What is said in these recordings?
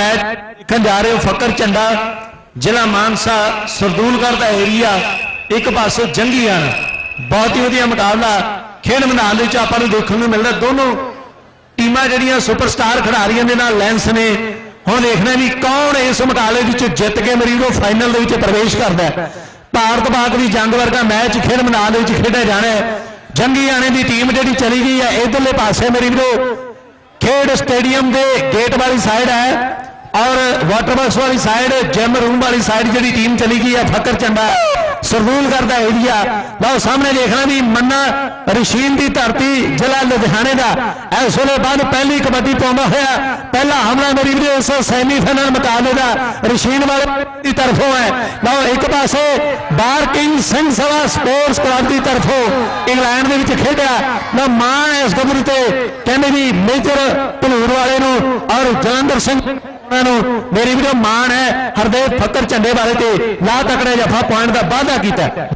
ਵਧੀਆ ਮੈਚ ਦੇਖਣ ਜਾ ਰਹੇ ਹੋ, ਫਕਰ ਝੰਡਾ, ਜ਼ਿਲ੍ਹਾ ਮਾਨਸਾ, ਸਰਦੂਲਗੜ੍ਹ ਦਾ ਏਰੀਆ ਇੱਕ ਪਾਸੇ ਜੰਗੀਆਣਾ। ਬਹੁਤ ਹੀ ਵਧੀਆ ਮੁਕਾਬਲਾ ਖੇਡ ਮੈਦਾਨ ਦੇ ਵਿੱਚ ਆਪਾਂ ਨੂੰ ਦੇਖਣ ਨੂੰ ਮਿਲਦਾ। ਦੋਨੋਂ ਟੀਮਾਂ ਜਿਹੜੀਆਂ ਸੁਪਰਸਟਾਰ ਖਿਡਾਰੀਆਂ ਦੇ ਨਾਲ ਲੈਂਸ ਨੇ। ਹੁਣ ਦੇਖਣਾ ਵੀ ਕੌਣ ਇਸ ਮੁਕਾਬਲੇ ਵਿੱਚ ਜਿੱਤ ਕੇ ਮਰੀਜ਼ੋ ਫਾਈਨਲ ਦੇ ਵਿੱਚ ਪ੍ਰਵੇਸ਼ ਕਰਦਾ ਹੈ। ਭਾਰਤ ਪਾਕ ਦੀ ਜੰਗ ਵਰਗਾ ਮੈਚ ਖੇਡ ਮੈਦਾਨ ਦੇ ਵਿੱਚ ਖੇਡਿਆ ਜਾਣਾ ਹੈ। ਜੰਗੀ ਆਣੇ ਦੀ ਟੀਮ ਜਿਹੜੀ ਚਲੀ ਗਈ ਹੈ, ਇਧਰਲੇ ਪਾਸੇ ਮੇਰੀ ਵੀਰੋ ਖੇਡ ਸਟੇਡੀਅਮ ਦੇ ਗੇਟ ਵਾਲੀ ਸਾਈਡ ਹੈ। ਔਰ ਵਾਟਰ ਬਾਕਸ ਵਾਲੀ ਸਾਈਡ ਜਿਮ ਰੂਮ ਵਾਲੀ ਸਾਈਡ ਜਿਹੜੀ ਟੀਮ ਚਲੀ ਗਈ ਹੈ ਫਕਰ ਚੰਡਾ ਸਰਦੂਲਗੜ੍ਹ ਦਾ ਏਰੀਆ ਲਓ ਸਾਹਮਣੇ ਦੇਖਣਾ ਵੀ ਮੰਨਾ ਰਸ਼ੀਨ ਦੀ ਧਰਤੀ ਜ਼ਿਲ੍ਹਾ ਲੁਧਿਆਣੇ ਦਾ। ਇਸ ਵੇਲੇ ਬਾਅਦ ਪਹਿਲੀ ਕਬੱਡੀ ਪਾਉਂਦਾ ਹੋਇਆ, ਪਹਿਲਾ ਹਮਲਾ ਮੇਰੀ ਵੀਰੋ ਇਸ ਸੈਮੀਫਾਈਨਲ ਮੁਕਾਬਲੇ ਦਾ ਰਸ਼ੀਨ ਵਾਲੇ ਦੀ ਤਰਫੋਂ ਹੈ। ਲਓ ਇੱਕ ਪਾਸੇ Barking Singh Sabha sports club ਦੀ ਤਰਫੋਂ ਇੰਗਲੈਂਡ ਦੇ ਵਿੱਚ ਖੇਡਿਆ। ਲਓ ਮਾਣ ਇਸ ਗੱਭਰੂ ਤੇ ਕਹਿੰਦੇ ਵੀ ਮੇਜਰ ਭਲੂਰ ਵਾਲੇ ਨੂੰ ਔਰ ਜਲੰਧਰ ਸਿੰਘ ਉਹਨਾਂ ਨੂੰ, ਮੇਰੀ ਵੀਰੋ ਮਾਣ ਹੈ, ਹਰਦੇਵ ਫੱਕਰ ਝੰਡੇ ਵਾਲੇ ਤੇ ਲਾ ਤਕੜੇ ਜਫਾ ਪੁਆਇੰਟ ਦਾ ਵਾਅਦਾ ਕੀਤਾ ਹੈ।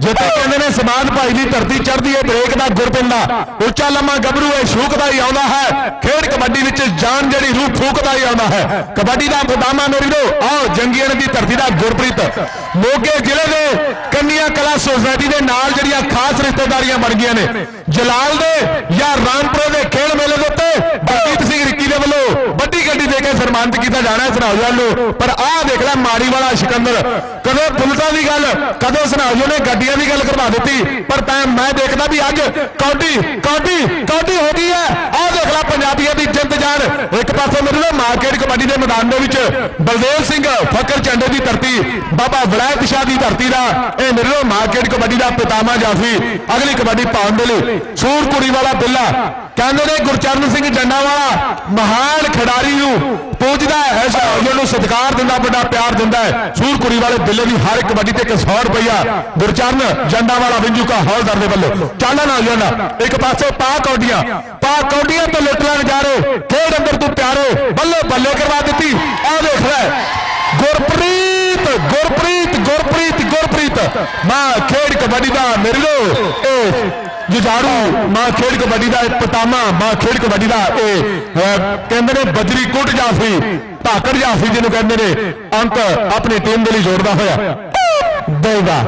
ਜਿੱਥੇ ਕਹਿੰਦੇ ਨੇ ਸਮਾਨ ਭਾਈ ਦੀ ਧਰਤੀ ਚੜ੍ਹਦੀ ਏ, ਬ੍ਰੇਕ ਦਾ ਗੁਰਪਿੰਦਾ ਉੱਚਾ ਲੰਮਾ ਗੱਭਰੂ ਏ ਸ਼ੂਕਦਾ ਹੀ ਆਉਂਦਾ ਹੈ। ਖੇਡ ਕਬੱਡੀ ਵਿੱਚ ਜਾਨ ਜਿਹੜੀ, ਰੂਹ ਫੂਕਦਾ ਹੀ ਆਉਂਦਾ ਹੈ। ਕਬੱਡੀ ਦਾ ਫਦਾਮਾ ਮੇਰੇ ਵੀਰੋ ਆਓ ਜੰਗੀਆਂ ਦੀ ਧਰਤੀ ਦਾ ਗੁਰਪ੍ਰੀਤ। ਮੋਗੇ ਜ਼ਿਲ੍ਹੇ ਦੇ ਕੰਨੀਆਂ ਕਲਾ ਸੋਸਾਇਟੀ ਦੇ ਨਾਲ ਜਿਹੜੀਆਂ ਖਾਸ ਰਿਸ਼ਤੇਦਾਰੀਆਂ ਬਣ ਗਈਆਂ ਨੇ ਜਲਾਲ ਦੇ ਜਾਂ ਰਾਮਪੁਰੇ ਦੇ ਖੇਡ ਮੇਲੇ ਦੇ ਉੱਤੇ ਬਲਜੀਤ ਸਿੰਘ ਰਿੱਕੀ ਦੇ ਵੱਲੋਂ ਵੱਡੀ ਗੱਡੀ ਦੇ ਕੇ ਸਨਮਾਨਿਤ ਕੀਤਾ ਜਾਣਾ ਹੈ ਸਨਾਉਜਾ ਨੂੰ। ਪਰ ਆਹ ਦੇਖ ਲੈ ਮਾੜੀ ਵਾਲਾ ਸਿਕੰਦਰ, ਕਦੋਂ ਬੁਲਟਾਂ ਦੀ ਗੱਲ, ਕਦੋਂ ਸਨਾਉਜੋ ਨੇ ਗੱਡੀਆਂ ਦੀ ਗੱਲ ਕਰਵਾ ਦਿੱਤੀ। ਪਰ ਤਾਂ ਮੈਂ ਦੇਖਦਾ ਵੀ ਅੱਜ ਕੌਡੀ ਕੌਡੀ ਕੌਡੀ ਹੋ ਗਈ ਹੈ। ਆਹ ਦੇਖ ਲੈ ਪੰਜਾਬੀਆਂ ਦੀ ਜਿੰਦ ਜਾਨ ਇੱਕ ਪਾਸੇ ਮੇਰੇ ਨਾਲ ਮਾਰਕੀਟ ਕਬੱਡੀ ਦੇ ਮੈਦਾਨ ਦੇ ਵਿੱਚ ਬਲਦੇਵ ਸਿੰਘ ਫਕਰ ਚੰਡੇ ਦੀ ਧਰਤੀ, ਬਾਬਾ ਵਿਲਾਇਤ ਸ਼ਾਹ ਦੀ ਧਰਤੀ ਦਾ, ਇਹ ਮੇਰੇ ਨਾਲ ਮਾਰਕੀਟ ਕਬੱਡੀ ਦਾ ਪਿਤਾਮਾ ਜਾਫੀ। ਅਗਲੀ ਕਬੱਡੀ ਪਾਉਣ ਦੇ ਲਈ ਸੂਰ ਵਾਲਾ ਬਿੱਲਾ। ਕਹਿੰਦੇ ਨੇ ਗੁਰਚਰਨ ਸਿੰਘ ਜੰਡਾ ਵਾਲਾ, ਮਹਾਨ ਖਿਡਾਰੀ ਨੂੰ ਪੂਜਦਾ ਹੈ ਸਹਾਇਓ ਸਤਿਕਾਰ ਦਿੰਦਾ, ਵੱਡਾ ਪਿਆਰ ਦਿੰਦਾ ਹੈ। ਸੂਰ ਵਾਲੇ ਬਿੱਲੇ ਦੀ ਹਰ ਕਬੱਡੀ ਤੇ 100 ਰੁਪਇਆ ਗੁਰਚਰਨ ਜੰਡਾ ਵਾਲਾ ਵਿੰਜੂ ਕਾ ਹੌਲਦਾਰ ਦੇ ਵੱਲੋਂ। ਚੱਲ ਨਾ ਜੰਡਾ ਇੱਕ ਪਾਸੇ ਪਾ ਕੌਡੀਆਂ ਪਾ ਕੌਡੀਆਂ ਤੇ ਲੁੱਟ ਲੈਣ ਜਾ ਰਹੇ ਖੇਡ ਅੰਦਰ ਤੂੰ ਪਿਆਰੇ, ਬੱਲੇ ਬੱਲੇ ਕਰਵਾ ਦਿੱਤੀ। ਆ ਦੇਖ ਲੈ, ਗੁਰਪ੍ਰੀਤ ਗੁਰਪ੍ਰੀਤ ਗੁਰਪ੍ਰੀਤ ਗੁਰਪ੍ਰੀਤ। ਮਾਂ ਖੇਡ ਕਬੱਡੀ ਦਾ ਮੇਰੇ ਲੋ, ਇਹ ਜੁਝਾਰੂ ਮਾਂ ਖੇਡ ਕਬੱਡੀ ਦਾ ਇਹ ਪਤਾਮਾ, ਮਾਂ ਖੇਡ ਕਬੱਡੀ ਦਾ ਇਹ ਕਹਿੰਦੇ ਨੇ ਬਜਰੀ ਕੁੱਟ ਜਾਫੀ ਧਾਕੜ ਜਾਫੀ ਜਿਹਨੂੰ ਕਹਿੰਦੇ ਨੇ ਅੰਕ ਆਪਣੀ ਟੀਮ ਦੇ ਲਈ ਜੋੜਦਾ ਹੋਇਆ। ਦੇਗਾ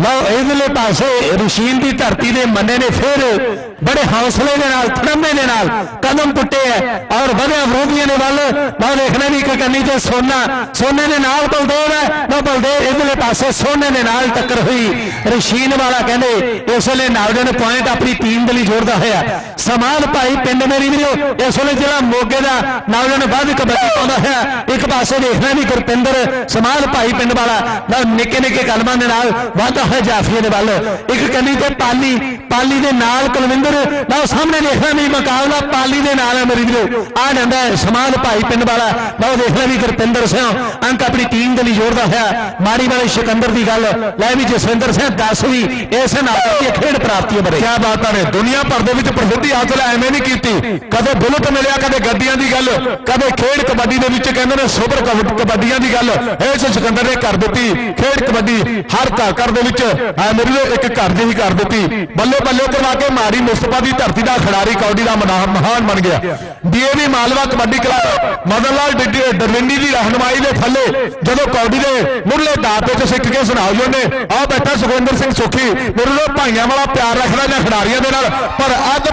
ਲਓ ਇਧਰਲੇ ਪਾਸੇ ਰਸ਼ੀਨ ਦੀ ਧਰਤੀ ਦੇ ਮੰਨੇ ਨੇ, ਫਿਰ ਬੜੇ ਹੌਸਲੇ ਦੇ ਨਾਲ ਥੜੰਮੇ ਦੇ ਨਾਲ ਕਦਮ ਪੁੱਟੇ ਹੈ ਔਰ ਵਧਿਆ ਵਿਰੋਧੀਆਂ ਦੇ ਵੱਲ ਮੈਂ ਦੇਖਣਾ ਵੀ ਇੱਕ ਕੰਨੀ ਤੇ ਸੋਨਾ, ਸੋਨੇ ਦੇ ਨਾਲ ਬਲਦੇਵ ਹੈ ਨਾ ਬਲਦੇਵ ਇਧਰਲੇ ਪਾਸੇ ਸੋਨੇ ਦੇ ਨਾਲ ਟੱਕਰ ਹੋਈ। ਰਸ਼ੀਨ ਵਾਲਾ ਕਹਿੰਦੇ, ਇਸ ਵੇਲੇ ਨਾਵਡੇ ਨੇ ਪੁਆਇੰਟ ਆਪਣੀ ਟੀਮ ਦੇ ਲਈ ਜੋੜਦਾ ਹੋਇਆ। ਸਮਾਨ ਭਾਈ ਪਿੰਡ ਮੇਰੀ ਵੀਰੋ, ਇਸ ਵੇਲੇ ਜਿਹੜਾ ਮੋਗੇ ਦਾ ਨਾਵਡੇ ਨੇ ਵੱਧ ਕਬੱਡੀ ਪਾਉਂਦਾ ਹੋਇਆ, ਇੱਕ ਪਾਸੇ ਦੇਖਣਾ ਵੀ ਗੁਰਪਿੰਦਰ ਸਮਾਨ ਭਾਈ ਪਿੰਡ ਵਾਲਾ ਲਓ ਨਿੱਕੇ ਨਿੱਕੇ ਕਲਮਾਂ ਦੇ ਨਾਲ ਵਾਧਾ ਹੋਇਆ ਜਾਫੀਏ ਦੇ ਵੱਲ। ਇੱਕ ਕੰਨੀ ਤੇ ਪਾਲੀ ਪਾਲੀ ਦੇ ਨਾਲ ਕੁਲਵਿੰਦਰ ਲਓ ਸਾਹਮਣੇ ਦੇਖਣਾ ਵੀ ਮੁਕਾਬਲਾ ਪਾਲੀ ਦੇ ਨਾਲ ਹੈ ਮੇਰੀ ਵੀਰੋ। ਆ ਜਾਂਦਾ ਸਮਾਨ ਭਾਈ ਪਿੰਡ ਵਾਲਾ। ਲਓ ਦੇਖਣਾ ਵੀ ਗੁਰਪਿੰਦਰ ਸਿੰਘ, ਅੰਕ ਆਪਣੀ ਟੀਮ ਦੇ ਲਈ ਜੋੜਦਾ ਹੋਇਆ। ਮਾੜੀ ਵਾਲੇ ਸਿਕੰਦਰ ਦੀ ਗੱਲ। ਲੈ ਵੀ ਜਸਵਿੰਦਰ ਸਿੰਘ 10 ਵੀ, ਇਸ ਨਾਲ ਦੀ ਖੇਡ ਪ੍ਰਾਪਤੀ ਬਰੇ ਕਿਆ ਬਾਤਾਂ ਨੇ ਦੁਨੀਆ ਭਰ ਦੇ ਵਿੱਚ ਪ੍ਰਸਿੱਧੀ ਹਾਸਲ ਐਵੇਂ ਨਹੀਂ ਕੀਤੀ। ਕਦੇ ਬੁਲਟ ਮਿਲਿਆ, ਕਦੇ ਗੱਡੀਆਂ ਦੀ ਗੱਲ। ਕਦੇ ਖੇਡ ਕਬੱਡੀ ਦੇ ਵਿੱਚ ਕਹਿੰਦੇ ਨੇ ਸੁਪਰ ਕਬੱਡੀਆਂ ਦੀ ਗੱਲ। ਇਸ ਸਿਕੰਦਰ ਨੇ ਕਰ ਦਿੱਤੀ ਖੇਡ ਕਬੱਡੀ, ਹਰ ਘਰ ਘਰ ਦੇ ਵਿੱਚ। ਐ ਮੇਰੇ ਇੱਕ ਘਰ ਦੀ ਹੀ ਕਰ ਦਿੱਤੀ। ਬੱਲੇ ਬੱਲੇ ਕਰਵਾ ਕੇ ਮਾਰੀ ਮੁਸਤਫਾ ਦੀ ਧਰਤੀ ਦਾ ਖਿਡਾਰੀ ਕੌਡੀ ਦਾ ਮਨਾ- ਮਹਾਨ ਬਣ ਗਿਆ। D A V Malwa kabaddi club Madan Lal ਡਰਵਿੰਡੀ ਦੀ ਰਹਿਨਮਾਈ ਦੇ ਥੱਲੇ ਜਦੋਂ ਕੌਡੀ ਦੇ ਮੁੱਢਲੇ ਦਾਅਵੇ ਤੇ ਸਿੱਖ ਕੇ ਸੁਣਾਉ ਨੇ ਆ ਬੈਠਾ ਸੁਖਵਿੰਦਰ ਸਿੰਘ ਸੁਖੀ, ਮੇਰੇ ਨਾਲ ਭਾਈਆਂ ਵਾਲਾ ਪਿਆਰ ਰੱਖਦਾ ਜਾਂ ਖਿਡਾਰੀਆਂ ਦੇ ਨਾਲ, ਪਰ ਅੱਜ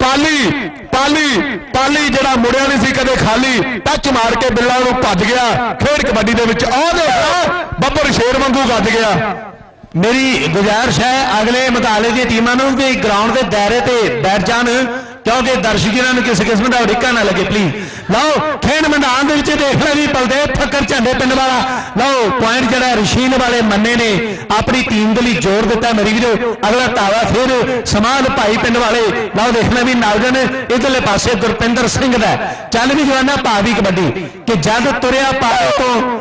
ਪਾਲੀ ਪਾਲੀ ਪਾਲੀ ਜਿਹੜਾ ਮੁੜਿਆ ਨਹੀਂ ਸੀ ਕਦੇ ਖਾਲੀ, ਟੱਚ ਮਾਰ ਕੇ ਬਿੱਲਾ ਨੂੰ ਭੱਜ ਗਿਆ, ਖੇਡ ਕਬੱਡੀ ਦੇ ਵਿੱਚ ਆਹ ਬੱਬਰ ਸ਼ੇਰ ਵਾਂਗੂ ਗੱਜ ਗਿਆ। ਮੇਰੀ ਗੁਜ਼ਾਰਿਸ਼ ਹੈ, ਅਗਲੇ ਮੁਕਾਬਲੇ ਦੀਆਂ ਟੀਮਾਂ ਨੂੰ ਵੀ ਗਰਾਊਂਡ ਦੇ ਦਾਇਰੇ ਤੇ ਬੈਠ ਜਾਣ, ਕਿਉਂਕਿ ਦਰਸ਼ਕਾਂ ਨੂੰ ਕਿਸੇ ਕਿਸਮ ਦਾ ਉੜਿੱਕਾ ਨਾ ਲੱਗੇ ਪਲੀਜ਼ ਲਓ, ਖੇਡ ਮੈਦਾਨ ਦੇ ਵਿੱਚ ਦੇਖ ਲੈ ਵੀ ਬਲਦੇਵ ਫੱਕਰ ਝੰਡੇ ਪਿੰਡ ਵਾਲਾ। ਲਓ ਪੁਆਇੰਟ ਜਿਹੜਾ ਰਸ਼ੀਨ ਵਾਲੇ ਮੰਨੇ ਨੇ, ਆਪਣੀ ਟੀਮ ਦੇ ਲਈ ਜ਼ੋਰ ਦਿੱਤਾ ਮੇਰੀ ਵੀਰੋ। ਅਗਲਾ ਤਾਵਾ ਫਿਰ ਸਮਾਨ ਭਾਈ ਪਿੰਡ ਵਾਲੇ। ਲਓ, ਦੇਖ ਲੈ ਵੀ ਨਾਲਜਨ ਇਧਰਲੇ ਪਾਸੇ ਗੁਰਪਿੰਦਰ ਸਿੰਘ ਦਾ ਚੱਲ ਵੀ ਜਵਾਨਾ, ਭਾਵੀ ਕਬੱਡੀ। ਕਿ ਜਦ ਤੁਰਿਆ ਪਾਏ ਤੋਂ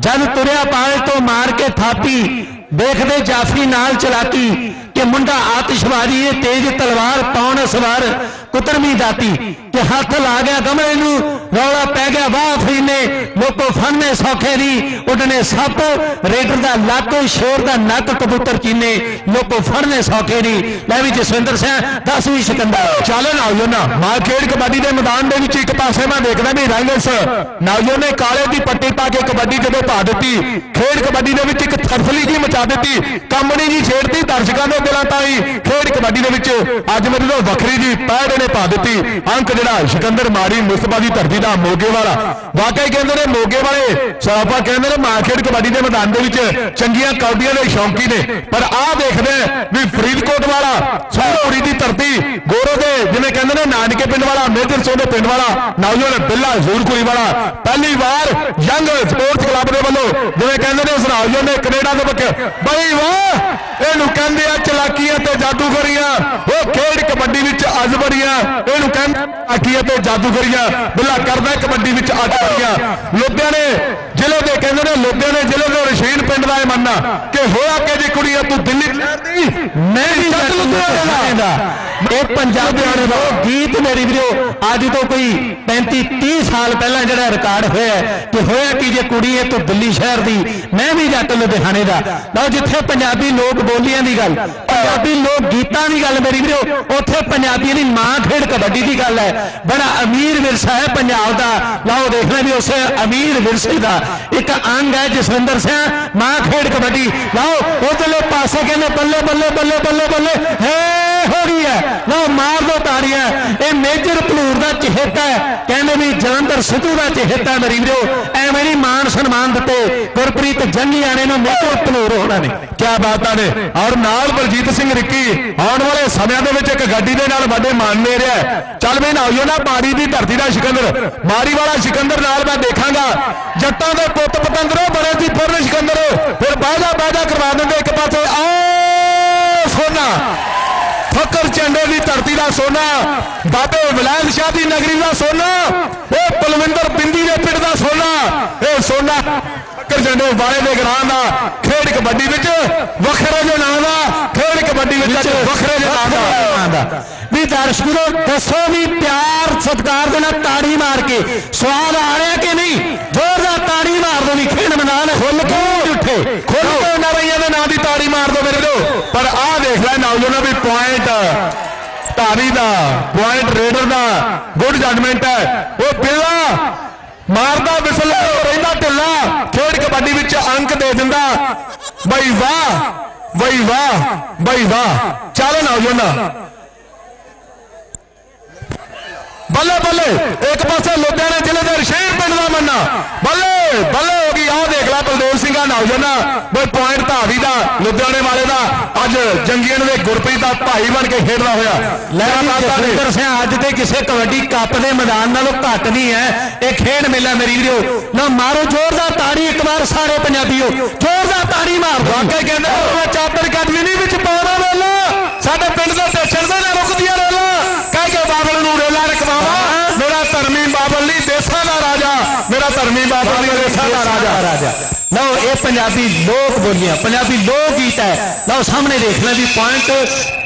ਜਦ ਤੁਰਿਆ ਪਾਏ ਤੋਂ ਮਾਰ ਕੇ ਥਾਪੀ ਦੇਖਦੇ ਜਾਫੀ ਨਾਲ ਚਲਾਕੀ ਕਿ ਮੁੰਡਾ ਆਤਿਸ਼ਬਾਜ਼ੀ ਇਹ ਤੇਜ ਤਲਵਾਰ ਪਾਉਣ ਸਵਾਰ ਕੁਤਰਮੀ ਦਾਤੀ। ਕਿ ਹੱਥ ਲਾ ਗਿਆ ਗਮਲੇ ਨੂੰ, ਰੌਲਾ ਪੈ ਗਿਆ, ਵਾਹ ਫਰੀਨੇ, ਲੋਕੋ ਫੜਨੇ ਸੌਖੇ ਨਹੀਂ ਉੱਡਨੇ ਸੱਪ, ਰੇਡਰ ਦਾ ਲੱਤ ਸ਼ੇਰ ਦਾ ਨੱਕ, ਕਬੂਤਰ ਚੀਨੇ, ਲੋਕੋ ਫੜਨੇ ਸੌਖੇ ਨਹੀਂ ਲੈ ਵੀ ਜਸਵਿੰਦਰ ਸਿੰਘ 10ਵੀਂ ਸਿਕੰਦਰ। ਚੱਲ ਨੌਜਵਾਨ, ਮਾਂ ਖੇਡ ਕਬੱਡੀ ਦੇ ਮੈਦਾਨ ਦੇ ਵਿੱਚ ਇੱਕ ਪਾਸੇ ਮੈਂ ਦੇਖਦਾ ਵੀ ਰਾਈਲਸ ਨੌਜਵਾਨ ਨੇ ਕਾਲੇ ਦੀ ਪੱਟੀ ਪਾ ਕੇ ਕਬੱਡੀ ਜਦੋਂ ਪਾ ਦਿੱਤੀ, ਖੇਡ ਕਬੱਡੀ ਦੇ ਵਿੱਚ ਇੱਕ ਥਰਫਲੀ ਜੀ ਮਚਾ ਦਿੱਤੀ ਕੰਮਣੀ ਜੀ ਛੇੜਤੀ, ਦਰਸ਼ਕਾਂ ਦੇ ਦਿਲਾਂ ਤਾਈ ਖੇਡ ਕਬੱਡੀ ਦੇ ਵਿੱਚ ਅੱਜ ਮੇਰੇ ਤੋਂ ਵੱਖਰੀ ਜੀ, ਪੈੜ ਨੇ ਪਾ ਦਿੱਤੀ, ਅੰਕ ਜਿਹੜਾ ਸਿਕੰਦਰ ਮਾੜੀ ਮੁਸਤਫਾ ਦੀ ਧਰਤੀ ਦਾ ਮੋਗੇ ਵਾਲਾ ਵਾਕਈ ਕਹਿੰਦੇ ਨੇ ਮੋਗੇ ਵਾਲੇ ਸਾਪਾ ਕਹਿੰਦੇ ਨੇ ਮਾਰਕੀਟ ਕਬੱਡੀ ਦੇ ਮੈਦਾਨ ਦੇ ਵਿੱਚ ਚੰਗੀਆਂ ਕੌਡੀਆਂ ਦੇ ਸ਼ੌਂਕੀ ਨੇ। ਪਰ ਆਹ ਦੇਖਦੇ ਆ ਵੀ ਫਰੀਦਕੋਟ ਵਾਲਾ ਸੋਹਰੀ ਦੀ ਧਰਤੀ ਗੋਰੋ ਦੇ ਜਿਵੇਂ ਕਹਿੰਦੇ ਨੇ ਨਾਨਕੇ ਪਿੰਡ ਵਾਲਾ ਮੇਜਰ ਦੇ ਪਿੰਡ ਵਾਲਾ ਨੌਜਵਾਨ ਬਿੱਲਾ ਜ਼ੂਰਕੁਰੀ ਵਾਲਾ। ਪਹਿਲੀ ਵਾਰ ਯੰਗ ਸਪੋਰਟਸ ਕਲੱਬ ਦੇ ਵੱਲੋਂ ਜਿਵੇਂ ਕਹਿੰਦੇ ਨੇ ਉਸ ਨੌਜਵਾਨ ਨੇ ਕੈਨੇਡਾ ਦੇ ਵਿੱਚ ਬਈ ਵਾਹ! ਇਹਨੂੰ ਕਹਿੰਦੇ ਆ ਚਲਾਕੀਆਂ ਤੇ ਜਾਦੂਗਰੀਆਂ। ਉਹ ਖੇਡ ਕਬੱਡੀ ਵਿੱਚ ਅਜਬਰੀਆਂ ਇਹਨੂੰ ਕਹਿੰਦੇ ਚਲਾਕੀਆਂ ਤੇ ਜਾਦੂਗਰੀਆਂ। ਬਿੱਲਾ ਕਰਦਾ ਕਬੱਡੀ ਵਿੱਚ ਅਜਬਰੀਆਂ ਲੁਧਿਆਣੇ ਜ਼ਿਲ੍ਹੇ ਦੇ ਕਹਿੰਦੇ ਨੇ ਲੁਧਿਆਣੇ ਜ਼ਿਲ੍ਹੇ ਦੇ ਰਸ਼ੀਨ ਪਿੰਡ ਦਾ ਇਹ ਮੰਨਣਾ ਕਿ ਹੋਇਆ ਕਿ ਜੀ ਕੁੜੀਆਂ ਤੂੰ ਦਿੱਲੀ ਮੈਂ ਵੀ ਚੱਲ ਲੁਧਿਆਣੇ ਦਾ। ਇਹ ਪੰਜਾਬੀਆਂ ਉਹ ਗੀਤ ਮੇਰੀ ਵੀਰੋ, ਅੱਜ ਤੋਂ ਕੋਈ 35 30 ਸਾਲ ਪਹਿਲਾਂ ਜਿਹੜਾ ਰਿਕਾਰਡ ਹੋਇਆ ਹੈ ਕਿ ਹੋਇਆ ਕਿ ਜੇ ਕੁੜੀ ਹੈ ਤੂੰ ਦਿੱਲੀ ਸ਼ਹਿਰ ਦੀ, ਮੈਂ ਵੀ ਜੱਟ ਲੁਧਿਆਣੇ ਦਾ। ਲਓ ਜਿੱਥੇ ਪੰਜਾਬੀ ਲੋਕ ਬੋਲੀਆਂ ਦੀ ਗੱਲ, ਪੰਜਾਬੀ ਲੋਕ ਗੀਤਾਂ ਦੀ ਗੱਲ ਮੇਰੀ ਵੀਰੋ, ਉੱਥੇ ਪੰਜਾਬੀਆਂ ਦੀ ਮਾਂ ਖੇਡ ਕਬੱਡੀ ਦੀ ਗੱਲ ਹੈ। ਬੜਾ ਅਮੀਰ ਵਿਰਸਾ ਹੈ ਪੰਜਾਬ ਦਾ। ਲਓ ਦੇਖਣਾ ਵੀ ਉਸ ਅਮੀਰ ਵਿਰਸੇ ਦਾ ਇੱਕ ਅੰਗ ਹੈ ਜਸਵਿੰਦਰ ਸਿੰਘ, ਮਾਂ ਖੇਡ ਕਬੱਡੀ। ਲਓ, ਉਧਰਲੇ ਪਾਸੇ ਕਹਿੰਦੇ ਬੱਲੇ ਬੱਲੇ ਬੱਲੇ ਬੱਲੇ ਬੱਲੇ, ਹੈ ਹੋ ਗਈ ਹੈ। ਲਓ ਮਾਰ ਦੋ ਤਾੜੀਆਂ। ਇਹ ਮੇਜਰ ਭਲੂਰ ਦਾ ਚਿਹਤਾ ਹੈ। ਕਹਿੰਦੇ ਵੀ ਜਲੰਧਰ ਸਿੱਧੂ ਦਾ ਚਿਹਤਾ ਮੇਰੀ ਵੀਰੋ। ਐਵੇਂ ਨਹੀਂ ਮਾਨ ਸਨਮਾਨ ਦਿੱਤੇ। ਗੁਰਪ੍ਰੀਤ ਜੰਗੀ ਆਣੇ ਨੂੰ ਮੇਜਰ ਭਲੂਰ ਹੋਣਾ ਨੇ। ਕਿਆ ਬਾਤਾਂ ਨੇ। ਔਰ ਨਾਲ ਬਲਜੀਤ ਸਿੰਘ ਰਿੱਕੀ। ਆਉਣ ਵਾਲੇ ਸਮਿਆਂ ਦੇ ਵਿੱਚ ਇੱਕ ਗੱਡੀ ਦੇ ਨਾਲ ਵੱਡੇ ਮਾਨ ਲੈ ਰਿਹਾ ਹੈ। ਚੱਲ ਵੀ ਨਾਉਓ ਨਾ ਮਾਰੀ ਦੀ ਧਰਤੀ ਦਾ ਸਿਕੰਦਰ। ਮਾਰੀ ਵਾਲਾ ਸਿਕੰਦਰ ਨਾਲ ਮੈਂ ਦੇਖਾਂਗਾ। ਜੱਟਾਂ ਦੇ ਪੁੱਤ ਪਤੰਦਰੋਂ, ਬੜੇ ਸੀ ਫੁਰਨ ਸਿਕੰਦਰ। ਫਿਰ ਬਾਜਾ ਬਾਜਾ ਕਰਵਾ ਦਿੰਦੇ ਇੱਕ ਪਾਸੇ ਆ ਸੋਨਾ ਫਕਰ ਝੰਡੇ ਦੀ ਧਰਤੀ ਦਾ ਸੋਨਾ ਬਾਬੇ ਵਿਲਾਇਤ ਸ਼ਾਹ ਦੀ ਨਗਰੀ ਦਾ ਸੋਨਾ ਇਹ ਬਲਵਿੰਦਰ ਬਿੰਦੀ ਦੇ ਪਿੰਡ ਦਾ ਸੋਨਾ ਇਹ ਸੋਨਾ ਫਕਰ ਝੰਡੇ ਵਾਲੇ ਦੇ ਗਰਾਂ ਦਾ ਖੇਡ ਕਬੱਡੀ ਵਿੱਚ ਵੱਖਰੇ ਦੇ ਨਾਂ ਦਾ ਖੇਡ ਕਬੱਡੀ ਵਿੱਚ ਵੱਖਰੇ ਦੇ। ਨਾਂ ਦਾ। ਵੀ ਦਰਸ਼ਕੋ ਦੱਸੋ ਵੀ ਪਿਆਰ ਸਤਿਕਾਰ ਦੇ ਨਾਲ ਤਾੜੀ ਮਾਰ ਕੇ ਸਵਾਦ ਆ ਰਿਹਾ ਕਿ ਨਹੀਂ? ਜ਼ੋਰਦਾਰ ਤਾੜੀ ਮਾਰ ਦੋ ਵੀ ਖੇਡ ਮੈਦਾਨ ਖੁੱਲ ਕੇ ਉੱਠੇ। ਖੁੱਲ। ਕੇ ਰਹੀਆਂ ਦੇ ਨਾਂ ਦੀ ਤਾੜੀ ਮਾਰ ਦੋ ਮੇਰੇ ਪਰ ਆਹ ਦੇਖ ਲੈ ਨੌਜਵਾਨਾਂ ਵੀ ਪੁਆਇੰਟ ਧਾਰੀ ਦਾ ਪੁਆਇੰਟ ਰੇਡਰ ਦਾ ਗੁੱਡ ਜਜਮੈਂਟ ਹੈ। ਉਹ ਬਿੱਲਾ ਮਾਰਦਾ, ਵਿਸਲ, ਰਹਿੰਦਾ ਢਿੱਲਾ, ਖੇਡ ਕਬੱਡੀ ਵਿੱਚ ਅੰਕ ਦੇ ਦਿੰਦਾ। ਬਈ ਵਾਹ ਬਈ ਵਾਹ ਬਈ ਵਾਹ। ਚੱਲ ਨੌਜਵਾਨਾ। ਬੱਲੇ ਬੱਲੇ, ਇੱਕ ਪਾਸੇ ਲੁਧਿਆਣੇ ਜ਼ਿਲ੍ਹੇ ਦੇ ਰਸ਼ੀਦ ਪਿੰਡ ਦਾ ਮੰਨਾ। ਬੱਲੇ ਬੱਲੇ ਹੋ ਗਈ, ਆਹ ਦੇਖ ਲੈ ਬਲਦੇਵ ਸਿੰਘਾ ਨੌਜਵਾਨਾ ਬਈ ਪੁਆਇੰਟ ਧਾਵੀ ਦਾ ਲੁਧਿਆਣੇ ਵਾਲੇ ਦਾ। ਅੱਜ ਜੰਗੀਆਂ ਦੇ ਗੁਰਪ੍ਰੀਤ ਦਾ ਭਾਈ ਬਣ ਕੇ ਖੇਡਦਾ ਹੋਇਆ। ਲੈ ਕਿਆ ਵੀ ਬਾਤਾਂ ਨੇ। ਜਸਵਿੰਦਰ ਸਿੰਘ ਅੱਜ ਤੇ ਕਿਸੇ ਕਬੱਡੀ ਕੱਪ ਦੇ ਮੈਦਾਨ ਨਾਲੋਂ ਘੱਟ ਨਹੀਂ ਹੈ। ਇਹ ਖੇਡ ਮੇਲਾ ਮੇਰੀ ਵੀਰੋ। ਨਾ ਮਾਰੋ ਜ਼ੋਰਦਾਰ ਤਾੜੀ ਇੱਕ ਵਾਰ ਸਾਰੇ ਪੰਜਾਬੀਓ। ਜ਼ੋਰਦਾਰ ਤਾੜੀ ਮਾਰ। ਵਾਕਈ ਕਹਿੰਦੇ ਉਹ ਚਾਦਰ ਅਕੈਡਮੀ ਨਹੀਂ ਵਿੱਚ ਪਾਉਣਾ ਵੇਲਾ ਸਾਡੇ ਪਿੰਡ ਦੇ ਸਟੇਸ਼ਨ ਦੇ ਨਾਲ ਰੁਕਦੀਆਂ ਰੇਲਾ। ਕਹਿ ਕੇ ਬਾਬਲ ਨੂੰ ਰੇਲਾ ਰਕਵਾਵਾ। ਮੇਰਾ ਧਰਮੀ ਬਾਬਲ ਨਹੀਂ ਦੇਸਾਂ ਦਾ ਰਾਜਾ। ਮੇਰਾ ਧਰਮੀ ਬਾਬਲ ਨਹੀਂ ਦੇਸਾਂ ਦਾ ਰਾਜਾ ਰਾਜਾ। ਲਓ, ਇਹ ਪੰਜਾਬੀ ਲੋਕ ਬੋਲੀਆਂ, ਪੰਜਾਬੀ ਲੋਕ ਗੀਤ ਹੈ। ਲਓ, ਸਾਹਮਣੇ ਦੇਖ ਲੈ ਵੀ ਪੁਆਇੰਟ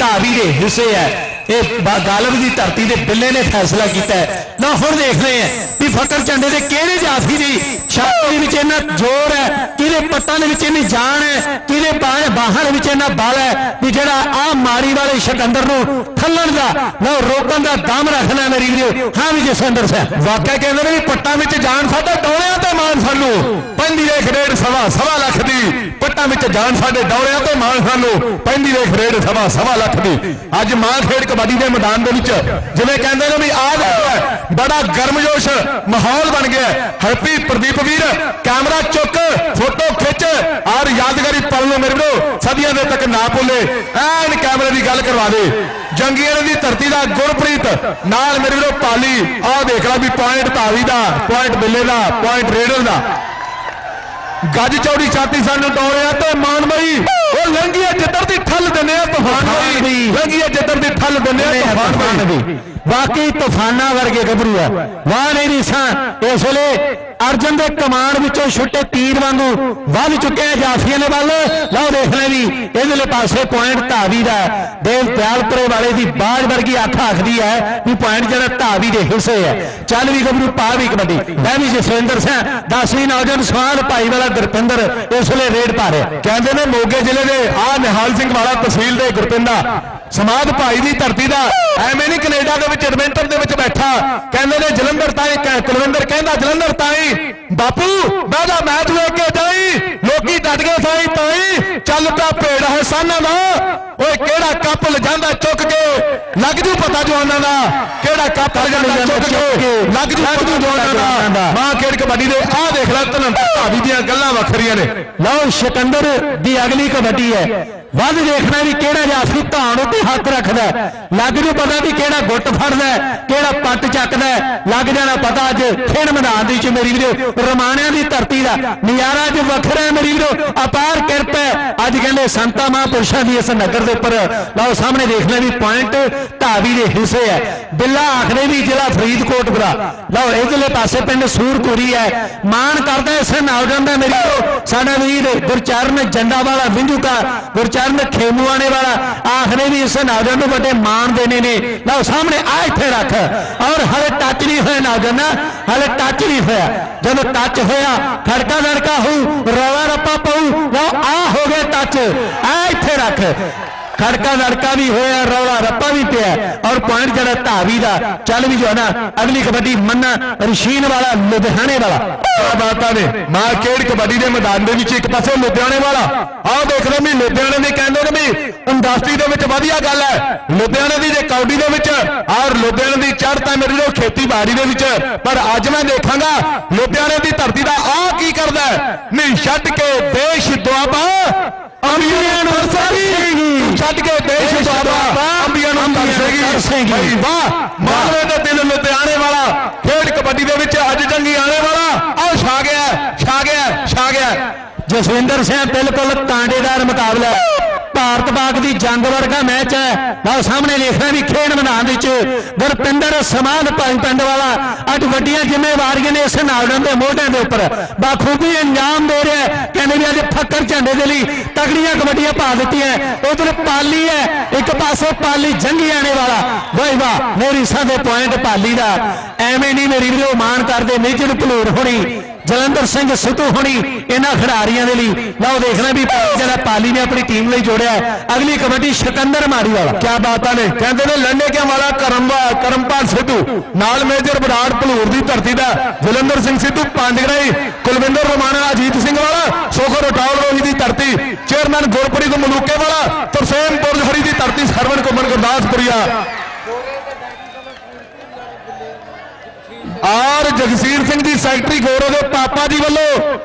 ਢਾਬੀ ਦੇ ਹਿੱਸੇ ਹੈ। ਇਹ ਗਾਲਬ ਦੀ ਧਰਤੀ ਦੇ ਬਿੱਲੇ ਨੇ ਫੈਸਲਾ ਕੀਤਾ ਹੈ। ਲਓ, ਹੁਣ ਦੇਖ ਰਹੇ ਹਾਂ ਵੀ ਫਕਰ ਝੰਡੇ ਦੇ ਕਿਹੜੇ ਜਾਫੀ ਦੀ ਛਾਤੀ ਦੇ ਵਿੱਚ ਇੰਨਾ ਜ਼ੋਰ ਹੈ, ਕਿਹਦੇ ਪੱਟਾਂ ਦੇ ਵਿੱਚ ਇੰਨੀ ਜਾਨ ਹੈ, ਕਿਹਦੇ ਬਾਹਾਂ ਬਾਹਾਂ ਦੇ ਵਿੱਚ ਇੰਨਾ ਬਲ ਹੈ ਵੀ ਜਿਹੜਾ ਆ ਮਾਰੀ ਵਾਲੇ ਸ਼ਕੰਦਰ ਨੂੰ ਥੱਲਣ ਦਾ, ਲਓ, ਰੋਕਣ ਦਾ ਦਮ ਰੱਖਣਾ ਮੇਰੀ ਵੀਰੋ। ਹਾਂ ਵੀ ਜਸਵਿੰਦਰ ਸਿੰਘ, ਵਾਕਿਆ ਕਹਿੰਦੇ ਨੇ ਵੀ ਪੱਟਾਂ ਵਿੱਚ ਜਾਨ ਸਾਡਾ ਡੌਲਿਆਂ ਤੇ ਮਾਨ ਸਾਨੂੰ। ਪੈਂਦੀ ਦੇ ਖਰੇਡ ਸਵਾ ਸਵਾ ਲੱਖ ਦੀ। ਪੱਟਾਂ ਵਿੱਚ ਜਾਨ ਸਾਡੇ ਡੌਲਿਆਂ ਤੇ ਮਾਨ ਸਾਨੂੰ। ਪੈਂਦੀ ਦੇ ਖਰੇਡ ਸਵਾ ਸਵਾ ਲੱਖ ਦੀ। ਅੱਜ ਮਾਂ ਖੇਡ ਕਬੱਡੀ ਦੇ ਮੈਦਾਨ ਦੇ ਵਿੱਚ ਜਿਵੇਂ ਕਹਿੰਦੇ ਨੇ ਵੀ ਆਹ ਹੈ, ਬੜਾ ਗਰਮਜੋਸ਼ ਮਾਹੌਲ ਬਣ ਗਿਆ ਹਰਪੀ ਪ੍ਰਦੀਪ ਵੀਰ ਕੈਮਰਾ ਚੁੱਕ ਫੋਟੋ ਖਿੱਚ ਔਰ ਯਾਦਗਾਰੀ ਪਲ ਨੂੰ ਮੇਰੇ ਵੀਰੋ ਸਦੀਆਂ ਦੇ ਤੱਕ ਨਾ ਭੁੱਲੇ। ਐਨ ਕੈਮਰੇ ਦੀ ਗੱਲ ਕਰਵਾ ਦੇ। ਜੰਗੀਆਂ ਦੀ ਧਰਤੀ ਦਾ ਗੁਰਪ੍ਰੀਤ ਨਾਲ ਮੇਰੇ ਵੀਰੋ ਪਾਲੀ। ਆਹ ਦੇਖ ਲੈ ਵੀ ਪੁਆਇੰਟ ਧਾਵੀ ਦਾ ਪੁਆਇੰਟ ਬਿੱਲੇ ਦਾ ਪੁਆਇੰਟ ਰੇਡਰ ਦਾ। ਗੱਜ ਚੌੜੀ ਛਾਤੀ ਸਾਨੂੰ ਡੋਲਿਆ ਤੇ ਮਾਨਮਈ ਉਹ ਲੰਗੀਏ ਜਿੱਧਰ ਦੀ ਠੱਲ ਦਿੰਨੇ ਆ ਤੂਫਾਨ ਵੀ। ਲੰਗੀਏ ਜਿੱਧਰ ਦੀ ਠੱਲ ਦਿੰਨੇ ਆ ਤੂਫਾਨ ਵੀ ਵਾਕਈ ਤੂਫਾਨਾਂ ਵਰਗੇ ਗੱਭਰੂ ਆ। ਵਾਹ ਨਹੀਂ ਰੀਸਾਂ ਇਸ ਵੇਲੇ ਅਰਜਨ ਦੇ ਕਮਾਨ ਵਿੱਚੋਂ ਛੁੱਟੇ ਤੀਰ ਵਾਂਗੂ ਵੱਧ ਚੁੱਕਿਆ ਜਾਫੀਆਂ ਦੇ ਵੱਲ। ਲਓ ਦੇਖ ਲੈ ਵੀ ਇਹਦੇ ਪਾਸੇ ਪੁਆਇੰਟ ਧਾਵੀ ਦਾ। ਦੇਵ ਪਿਆਲਪੁਰੇ ਵਾਲੇ ਦੀ ਬਾਜ ਵਰਗੀ ਅੱਖ ਆਖਦੀ ਹੈ ਵੀ ਪੁਆਇੰਟ ਜਿਹੜਾ ਧਾਵੀ ਦੇ ਹਿੱਸੇ ਹੈ। ਚੱਲ ਵੀ ਗੱਭਰੂ ਪਾ ਵੀ ਕਬੱਡੀ। ਮੈਂ ਵੀ ਜਸਵਿੰਦਰ ਸਿੰਘ 10ਵੀਂ ਨੌਜਵਾਨ ਸਵਾਲ ਭਾਈ ਵਾਲਾ ਗੁਰਪਿੰਦਰ ਇਸ ਵੇਲੇ ਰੇਡ ਪਾ ਰਿਹਾ। ਕਹਿੰਦੇ ਨੇ ਮੋਗੇ ਜ਼ਿਲ੍ਹੇ ਦੇ ਆ ਨਿਹਾਲ ਸਿੰਘ ਵਾਲਾ ਤਹਿਸੀਲ ਦੇ ਗੁਰਪਿੰਦਾ ਸਮਾਧ ਭਾਈ ਦੀ ਧਰਤੀ ਦਾ ਐਵੇਂ ਨਹੀਂ ਕੈਨੇਡਾ ਦੇ ਵਿੱਚ ਐਡਮਿੰਟਨ ਦੇ ਵਿੱਚ ਬੈਠਾ। ਕਹਿੰਦੇ ਨੇ ਜਲੰਧਰ ਤਾਈ ਕੁਲਵਿੰਦਰ ਕਹਿੰਦਾ ਜਲੰਧਰ ਤਾਈ ਬਾਪੂ ਬਾਦਾ ਮੈਚ ਵੇਖ ਕੇ ਜਾਈ। ਲੋਕੀ ਡਟ ਗਏ ਸਾਈ ਤਾਈ ਚੱਲ ਪਿਆ ਭੇੜ ਹੈ ਸਾਨਾਂ ਦਾ। ਓਏ ਕਿਹੜਾ ਕੱਪ ਲਿਜਾਂਦਾ ਚੁੱਕ ਕੇ? ਲੱਗ ਜੂ ਪਤਾ ਜਵਾਨਾਂ ਦਾ। ਕਿਹੜਾ ਕੱਪ ਲਿਜਾਂਦਾ ਚੁੱਕ ਕੇ? ਲੱਗ ਜੂ ਪਤਾ ਜਵਾਨਾਂ ਦਾ। ਮਾਂ ਕਬੱਡੀ ਦੇ, ਆਹ ਦੇਖ ਲੈ ਧਨੰਦਰ ਭਾਵੀ ਦੀਆਂ ਗੱਲਾਂ ਵੱਖਰੀਆਂ ਨੇ। ਲਓ ਸਿਕੰਦਰ ਦੀ ਅਗਲੀ ਕਬੱਡੀ ਹੈ। ਵੱਧ ਦੇਖਣਾ ਵੀ ਕਿਹੜਾ ਜਾਫੀ ਧਾਨ ਉੱਤੇ ਹੱਥ ਰੱਖਦਾ ਲੱਗ ਜੂ ਪਤਾ ਵੀ ਕਿਹੜਾ ਗੁੱਟ ਫੜਦਾ ਕਿਹੜਾ ਪੱਟ ਚੱਕਦਾ ਲੱਗ ਜਾਣਾ ਪਤਾ ਅੱਜ ਖੇਡ ਮੈਦਾਨ ਦੇ ਵਿੱਚ ਮੇਰੀ ਵੀਰੋ, ਰਮਾਣਿਆਂ ਦੀ ਧਰਤੀ ਦਾ ਨਜ਼ਾਰਾ ਅੱਜ ਵੱਖਰਾ ਮੇਰੀ ਵੀਰੋ, ਅਪਾਰ ਕਿਰਪਾ ਹੈ। ਅੱਜ ਕਹਿੰਦੇ ਸੰਤਾ ਮਹਾਂਪੁਰਸ਼ਾਂ ਦੀ ਇਸ ਨਗਰ ਦੇ ਉੱਪਰ। ਲਓ ਸਾਹਮਣੇ ਦੇਖ ਲੈ ਵੀ ਪੁਆਇੰਟ ਧਾਵੀ ਦੇ ਹਿੱਸੇ ਹੈ। ਬਿੱਲਾ ਆਖਦੇ ਵੀ ਜ਼ਿਲ੍ਹਾ ਫਰੀਦਕੋਟ ਦਾ। ਲਓ ਇਧਰਲੇ ਪਾਸੇ ਪਿੰਡ ਸੂਰਪੁਰੀ ਹੈ। ਮਾਣ ਕਰਦਾ ਇਸ ਨੌਜਵਾਨ ਦਾ ਮੇਰੀ ਸਾਡਾ ਵੀਰ ਗੁਰਚਰਨ ਜੰਡਾ ਵਾਲਾ ਵਿੰਜੂਕਾ ਗੁਰਚਰਨ ਖੇਮੂਆਣੇ ਵਾਲਾ, ਆਖਦੇ ਵੀ ਇਸੇ ਨੌਜਵਾਨ ਨੂੰ ਵੱਡੇ ਮਾਣ ਦੇਣੇ ਨੇ। ਲਓ, ਸਾਹਮਣੇ ਆ ਇੱਥੇ ਰੱਖ। ਔਰ ਹਲੇ ਟੱਚ ਨਹੀਂ ਹੋਇਆ ਨੌਜਵਾਨ ਹਲੇ ਟੱਚ ਨਹੀਂ ਹੋਇਆ। ਜਦੋਂ ਟੱਚ ਹੋਇਆ, ਖੜਕਾ ਲੜਕਾ ਹੋਊ ਰਵਾ ਰੱਪਾ ਪਊ। ਲਓ, ਆ ਹੋ ਗਿਆ ਟੱਚ ਆ ਇੱਥੇ ਰੱਖ। ਖੜਕਾ ਲੜਕਾ ਵੀ ਹੋਇਆ, ਰੌਲਾ ਰੱਪਾ ਵੀ ਪਿਆ। ਔਰ ਪੁਆਇੰਟ ਜਿਹੜਾ ਧਾਵੀ ਦਾ, ਚੱਲ ਵੀ ਜੋ ਨਾ, ਅਗਲੀ ਕਬੱਡੀ ਮੰਨਾ ਰਸ਼ੀਨ ਵਾਲਾ, ਲੁਧਿਆਣੇ ਵਾਲਾ। ਆ ਬਾਤਾਂ ਨੇ ਮਾਂ ਕਬੱਡੀ ਦੇ ਮੈਦਾਨ ਦੇ ਵਿੱਚ ਇੱਕ ਪਾਸੇ ਲੁਧਿਆਣੇ ਵਾਲਾ। ਆਹ ਦੇਖ ਲਓ ਵੀ ਲੁਧਿਆਣੇ ਦੇ ਕਹਿੰਦੇ ਨੇ ਵੀ ਇੰਡਸਟਰੀ ਦੇ ਵਿੱਚ ਵਧੀਆ ਗੱਲ ਹੈ। ਲੁਧਿਆਣੇ ਦੀ ਜੇ ਕੌਡੀ ਦੇ ਵਿੱਚ, ਔਰ ਲੁਧਿਆਣੇ ਦੀ ਚੜ੍ਹ ਤਾਂ ਮੇਰੀ ਲੋ ਖੇਤੀਬਾੜੀ ਦੇ ਵਿੱਚ। ਪਰ ਅੱਜ ਮੈਂ ਦੇਖਾਂਗਾ, ਲੁਧਿਆਣੇ ਦੀ ਧਰਤੀ ਦਾ ਆਹ ਕੀ ਕਰਦਾ ਨਹੀਂ ਛੱਡ ਕੇ ਦੇਸ਼ ਦੁਆਬਾ ਅੰਬੀਆਂ ਨੂੰ ਤਰਸੇਗੀ ਛੱਡ ਕੇ ਦੇਸ਼ ਦੁਆਬਾ ਅੰਬੀਆਂ ਨੂੰ ਤਰਸੇਗੀ ਤਰਸੇਗੀ। ਭਾਈ ਵਾਹ ਮਾਲਵੇ ਦੇ ਦਿਲ ਲੁਧਿਆਣੇ ਵਾਲਾ ਖੇਡ ਕਬੱਡੀ ਦੇ ਵਿੱਚ ਅੱਜ ਜੰਗੀ ਆਣੇ ਵਾਲਾ। ਆਹ ਛਾ ਗਿਆ ਛਾ ਗਿਆ ਛਾ ਗਿਆ। ਜਸਵਿੰਦਰ ਸਿੰਘ ਬਿਲਕੁਲ ਕਾਂਡੇਦਾਰ ਮੁਕਾਬਲਾ। ਹੈ। ਭਾਰਤ ਬਾਗ ਦੀ ਜੰਗ ਵਰਗਾ ਮੈਚ ਹੈ। ਲਓ ਸਾਹਮਣੇ ਲਿਖਦਾ ਵੀ ਖੇਡ ਮੈਦਾਨ ਵਿੱਚ ਗੁਰਪਿੰਦਰ ਸਮਾਨ ਪੰਜ ਪਿੰਡ ਵਾਲਾ ਅੱਜ ਵੱਡੀਆਂ ਜ਼ਿੰਮੇਵਾਰੀਆਂ ਨੇ ਇਸ ਨਾਲਡਨ ਦੇ ਮੋਢਿਆਂ ਦੇ ਉੱਪਰ। ਬਾਖੂਬੀ ਅੰਜਾਮ ਦੇ ਰਿਹਾ ਕਹਿੰਦੇ ਵੀ ਅੱਜ ਫੱਕਰ ਝੰਡੇ ਦੇ ਲਈ ਤਗੜੀਆਂ ਕਬੱਡੀਆਂ ਪਾ ਦਿੱਤੀਆਂ ਉਧਰ ਪਾਲੀ ਹੈ। ਇੱਕ ਪਾਸੇ ਪਾਲੀ ਜੰਗੀ ਆਣੇ ਵਾਲਾ। ਵਾਹ ਵਾਹ, ਮੇਰੀ ਸਾਡੇ ਪੁਆਇੰਟ ਪਾਲੀ ਦਾ। ਐਵੇਂ ਨਹੀਂ ਮੇਰੀ ਵੀਰੋ, ਮਾਣ ਕਰਦੇ, ਮੇਜਰ ਭਲੂਰ ਹੋਣੀ। ਜਲੰਧਰ ਸਿੰਘ ਸਿੱਧੂ ਹੋਣੀ ਇਹਨਾਂ ਖਿਡਾਰੀਆਂ ਦੇ ਲਈ। ਲਓ ਦੇਖਣਾ ਵੀ ਜਿਹੜਾ ਪਾਲੀ ਨੇ ਆਪਣੀ ਟੀਮ ਲਈ ਜੋੜਿਆ। ਅਗਲੀ ਕਬੱਡੀ ਸਿਕੰਦਰ ਮਾੜੀ ਵਾਲਾ। ਕਿਆ ਬਾਤਾਂ ਨੇ। ਕਹਿੰਦੇ ਨੇ, ਲੰਡੇ ਕਿਆ ਵਾਲਾ? ਕਰਮਵਾ, ਕਰਮਪਾਲ ਸਿੱਧੂ। ਨਾਲ ਮੇਜਰ ਬਰਾੜ ਭਲੂਰ ਦੀ ਧਰਤੀ ਦਾ ਜਲੰਧਰ ਸਿੰਘ ਸਿੱਧੂ ਪੰਜਗਰਾਈ ਕੁਲਵਿੰਦਰ ਰੋਮਾਣਾ ਅਜੀਤ ਸਿੰਘ ਵਾਲਾ, ਸੋਖੋ ਰਟੌਲ ਰੋਹੀ ਦੀ ਧਰਤੀ, ਚੇਅਰਮੈਨ ਗੁਰਪ੍ਰੀਤ ਮਲੂਕੇ ਵਾਲਾ, ਤਰਸੇਮ ਬੁਰਜ ਹਰੀ ਦੀ ਧਰਤੀ, ਸਰਵਣ ਕੁਮਨ ਗੁਰਦਾਸਪੁਰੀਆ। ਔਰ ਜਗਸੀਰ ਸਿੰਘ ਦੀ ਸੈਕਟਰੀ ਗੌਰਵ ਦੇ ਪਾਪਾ ਜੀ ਵੱਲੋਂ।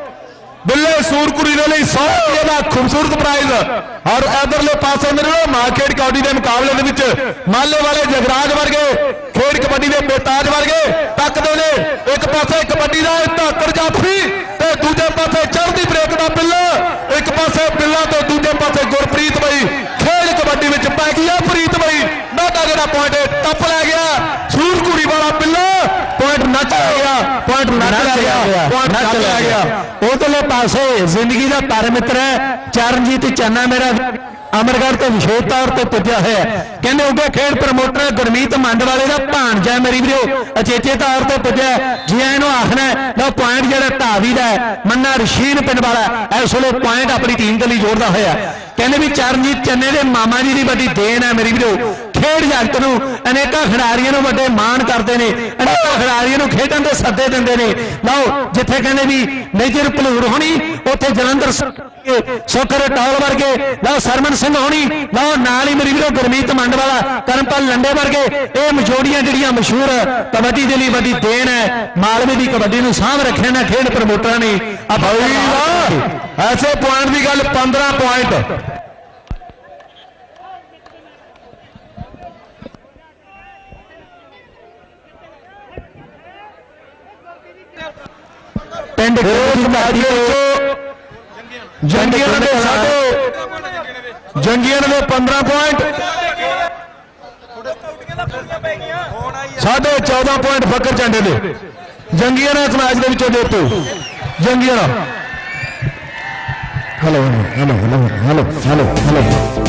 ਬਿੱਲੇ ਸੂਰਕੁੜੀ ਦੇ ਲਈ 100 ਰੁਪਏ ਦਾ ਖੂਬਸੂਰਤ ਪ੍ਰਾਈਜ਼ ਔਰ ਇਧਰਲੇ ਪਾਸੇ ਮੇਰੇ ਨਾਲ ਮਾਰਕੀਟ ਕਬੱਡੀ ਦੇ ਮੁਕਾਬਲੇ ਦੇ ਵਿੱਚ ਮਾਲੇ ਵਾਲੇ ਜਗਰਾਜ ਵਰਗੇ, ਖੇਡ ਕਬੱਡੀ ਦੇ ਬੇਤਾਜ ਵਰਗੇ ਤੱਕਦੇ ਨੇ। ਇੱਕ ਪਾਸੇ ਕਬੱਡੀ ਦਾ ਧਾਕਰ ਜਾਫੀ ਤੇ ਦੂਜੇ ਪਾਸੇ ਚੜ੍ਹਦੀ ਬ੍ਰੇਕ ਦਾ ਬਿੱਲਾ। ਇੱਕ ਪਾਸੇ ਬਿੱਲਾ ਤੇ ਦੂਜੇ ਪਾਸੇ ਗੁਰਪ੍ਰੀਤ ਬਈ ਖੇਡ ਕਬੱਡੀ ਵਿੱਚ ਪੈ ਗਿਆ ਪ੍ਰੀਤ ਬਈ ਨਾਡਾ ਜਿਹੜਾ ਪੁਆਇੰਟ ਟੱਪ ਲੈ ਗਿਆ ਸੂਰਕੁੜੀ ਵਾਲਾ ਬਿੱਲਾ ਪੁਆਇੰਟ ਨੱਚ ਲੈ ਗਿਆ ਪੁਆਇੰਟ ਨੱਚ ਲੈ ਗਿਆ ਪੁਆਇੰਟ ਨੱਚ ਲੈ ਗਿਆ ਉਧਰਲੇ ਪਾਸੇ ਜ਼ਿੰਦਗੀ ਦਾ ਪਰ ਮਿੱਤਰ ਹੈ ਚਰਨਜੀਤ ਚੰਨਾ ਮੇਰਾ ਅਮਰਗੜ੍ਹ ਤੋਂ ਵਿਸ਼ੇਸ਼ ਤੌਰ ਤੇ ਪੁੱਜਿਆ ਹੋਇਆ। ਕਹਿੰਦੇ ਉੱਗੇ ਖੇਡ ਪ੍ਰਮੋਟਰ ਗੁਰਮੀਤ ਮੰਡ ਵਾਲੇ ਦਾ ਭਾਣਜਾ ਮੇਰੀ ਵੀਰੋ ਅਚੇਚੇ ਤੌਰ ਤੇ ਪੁੱਜਿਆ। ਜੀ ਇਹਨੂੰ ਆਖਣਾ ਹੈ, ਲਓ ਪੁਆਇੰਟ ਜਿਹੜਾ ਢਾਵੀ ਦਾ ਮੰਨਾ ਰਸ਼ੀਨ ਪਿੰਡ ਵਾਲਾ ਇਸ ਵੇਲੇ ਪੁਆਇੰਟ ਆਪਣੀ ਟੀਮ ਦੇ ਲਈ ਜੋੜਦਾ ਹੋਇਆ। ਕਹਿੰਦੇ ਵੀ ਚਰਨਜੀਤ ਚੰਨੇ ਦੇ ਮਾਮਾ ਜੀ ਦੀ ਵੱਡੀ ਦੇਣ ਹੈ ਮੇਰੀ ਵੀਰੋ ਖੇਡ ਜਗਤ ਨੂੰ, ਅਨੇਕਾਂ ਖਿਡਾਰੀਆਂ ਨੂੰ ਵੱਡੇ ਮਾਣ ਕਰਦੇ ਨੇ, ਅਨੇਕਾਂ ਖਿਡਾਰੀਆਂ ਨੂੰ ਖੇਡਣ ਦੇ ਸੱਦੇ ਦਿੰਦੇ ਨੇ। ਲਓ, ਜਿੱਥੇ ਕਹਿੰਦੇ ਵੀ ਮੇਜਰ ਭਲੂਰ ਹੋਣੀ, ਉੱਥੇ ਜਲੰਧਰ ਸੁਖਰ ਟੌਲ ਵਰਗੇ, ਲਓ ਸਰਮਨ ਸਿੰਘ ਹੋਣੀ, ਲਓ, ਨਾਲ ਹੀ ਮੇਰੀ ਵੀਰੋ ਗੁਰਮੀਤ ਮੰਡ ਵਾਲਾ ਕਰਮਪਾਲ ਲੰਡੇ ਵਰਗੇ, ਇਹ ਮਜੋੜੀਆਂ ਜਿਹੜੀਆਂ ਮਸ਼ਹੂਰ ਕਬੱਡੀ ਦੇ ਲਈ ਵੱਡੀ ਦੇਣ ਹੈ, ਮਾਲਵੇ ਦੀ ਕਬੱਡੀ ਨੂੰ ਸਾਂਭ ਰੱਖਿਆ ਨਾ, ਖੇਡ ਪ੍ਰਮੋਟਰਾਂ ਨੇ। ਆ ਭਾਈ ਵਾਹ! ਐਸੇ ਪੁਆਇੰਟ ਦੀ ਗੱਲ 15 ਪੁਆਇੰਟ ਪਿੰਡ ਦੇ ਵਿੱਚੋਂ ਜੰਗੀਆਂ ਦੇ ਸਾਡੇ ਜੰਗੀਆਂ ਦੇ 15 ਪੁਆਇੰਟ ਸਾਢੇ 14 ਪੁਆਇੰਟ ਫੱਕਰ ਝੰਡੇ ਦੇ। ਜੰਗੀਆਂ ਨੇ ਇਸ ਮੈਚ ਦੇ ਵਿੱਚੋਂ ਜੇਤੂ ਜੰਗੀਆਂ hello hello hello hello hello hello